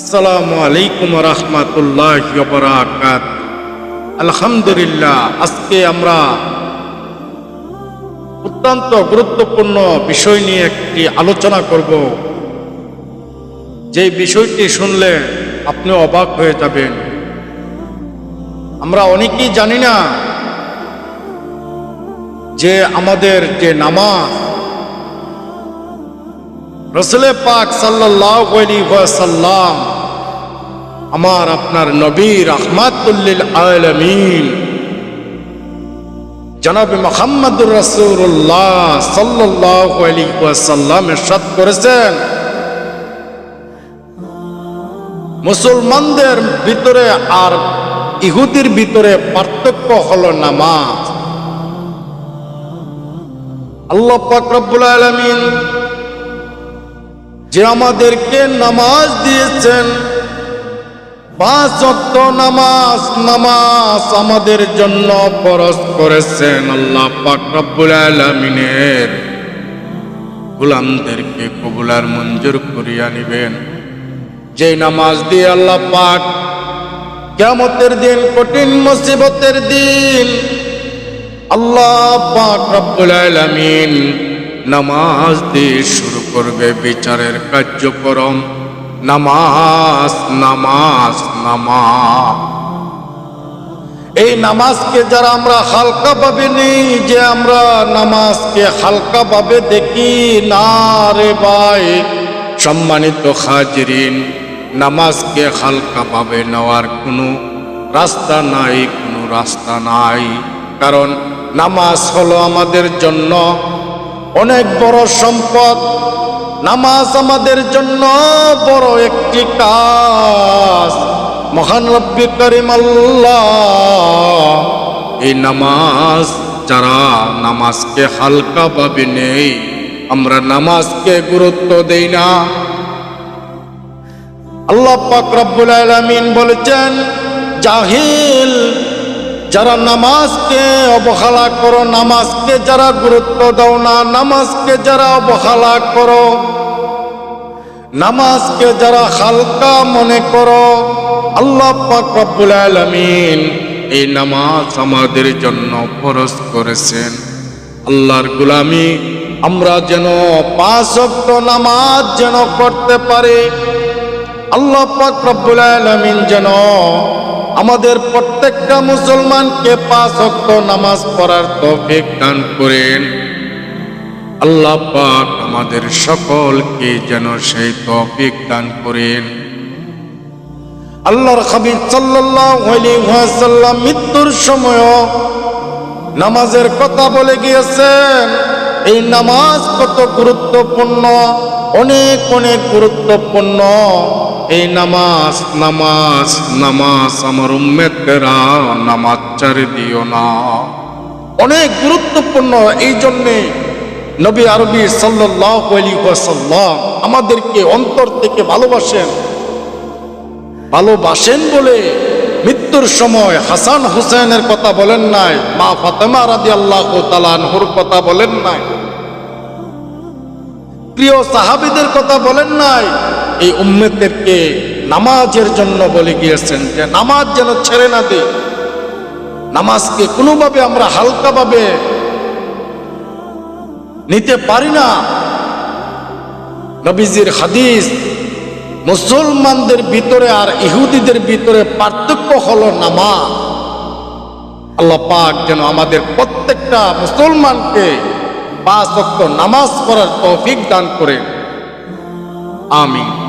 আসসালামু আলাইকুম রহমতুল্লাহ বরাকাত আলহামদুলিল্লাহ, আজকে আমরা অত্যন্ত গুরুত্বপূর্ণ বিষয় নিয়ে একটি আলোচনা করব। যে বিষয়টি শুনলে আপনি অবাক হয়ে যাবেন। আমরা অনেকেই জানি না যে আমাদের যে নামাজ রসুলে পাক সাল্লাম আমার আপনার নবী রহমাতুল্লিল আলমিন জনাব মোহাম্মদুর রসুল্লাহ সাল্লাহ সাল্লাম এরশাদ করেছেন। মুসলমানদের ভিতরে আর ইহুদির ভিতরে পার্থক্য হলো নামাজ। আল্লাহ পাক রব্বুল আলমিন যে আমাদেরকে নামাজ দিয়েছেন, পাঁচ নামাজ নামাজ আমাদের জন্য ফরজ করেছেন আল্লাহ পাক রব্বুল গুলামদেরকে কবুলার মঞ্জুর করিয়া নিবেন। যে নামাজ দিয়ে আল্লাহ পাক কেমতের দিন, কঠিন মুসিবতের দিন, আল্লাহ পাক রব্বুল আলামিন নামাজ দিয়ে শুরু করবে বিচারের কার্যক্রম। নামাজ নামাজ নামাজ। এই নামাজকে যারা আমরা হালকা ভাবে নেই, যে আমরা নামাজকে হালকা ভাবে দেখি, না রে ভাই। সম্মানিত হাজরিন, নামাজকে হালকা ভাবে নেওয়ার কোনো রাস্তা নাই, কোনো রাস্তা নাই। কারণ নামাজ হলো আমাদের জন্য অনেক বড় সম্পদ। নামাজ আমাদের জন্য বড় একটি কাজ। মহান রব্বি করিম আল্লাহ, এই নামাজ যারা নামাজকে হালকা ভাবে নেই আমরা নামাজকে গুরুত্ব দেই না। আল্লাহ পাক রব্বুল আলামিন বলেছেন, জাহিল যারা নামাজকে অবহেলা করো, নামাজকে যারা গুরুত্ব দাও না, নামাজকে যারা অবহেলা করো, নামাজকে যারা হালকা মনে করো, আল্লাহ পাক রব্বুল আলামিন এই নামাজ আমাদের জন্য ফরজ করেছেন। আল্লাহর গুলামি, আমরা যেন পাঁচ ওয়াক্ত নামাজ যেন করতে পারি, আল্লাহ পাক রব্বুল আলামিন যেন আমাদের প্রত্যেকটা মুসলমানকে পাঁচ ওয়াক্ত নামাজ পড়ার তৌফিক দান করেন। আল্লাহ পাক আমাদের সকলকে যেন সেই তৌফিক দান করেন। আল্লাহর হাবিব সাল্লাল্লাহু মৃত্যুর সময়ও নামাজের কথা বলে গিয়েছেন। এই নামাজ কত গুরুত্বপূর্ণ? অনেক অনেক গুরুত্বপূর্ণ। এই নামাজ নামাজ নামাজ আমার উম্মেতেরা নামাজ চারি দিও না। অনেক গুরুত্বপূর্ণ, এই জন্যে নবী আরবি সাল্লাহ আলী আমাদেরকে অন্তর থেকে ভালোবাসেন। ভালোবাসেন বলে মৃত্যুর সময় হাসান হুসেনের কথা বলেন নাই, মা ফাতেমা রাদি আল্লাহ তালানহুর কথা বলেন নাই। প্রিয় সাহাবিদের কথা বলেন নাই এই উম্মেদেরকে নামাজের জন্য বলে গিয়েছেন যে নামাজ যেন ছেড়ে না দে নামাজকে কোনোভাবে আমরা হালকাভাবে নিতে পারি না। নবীজির হাদিস, মুসলমানদের ভিতরে আর ইহুদিদের ভিতরে পার্থক্য হলো নামাজ। আল্লাহ পাক যেন আমাদের প্রত্যেকটা মুসলমানকে পাঁচ অক্ট নামাজ পড়ার তৌফিক দান করে আমিন।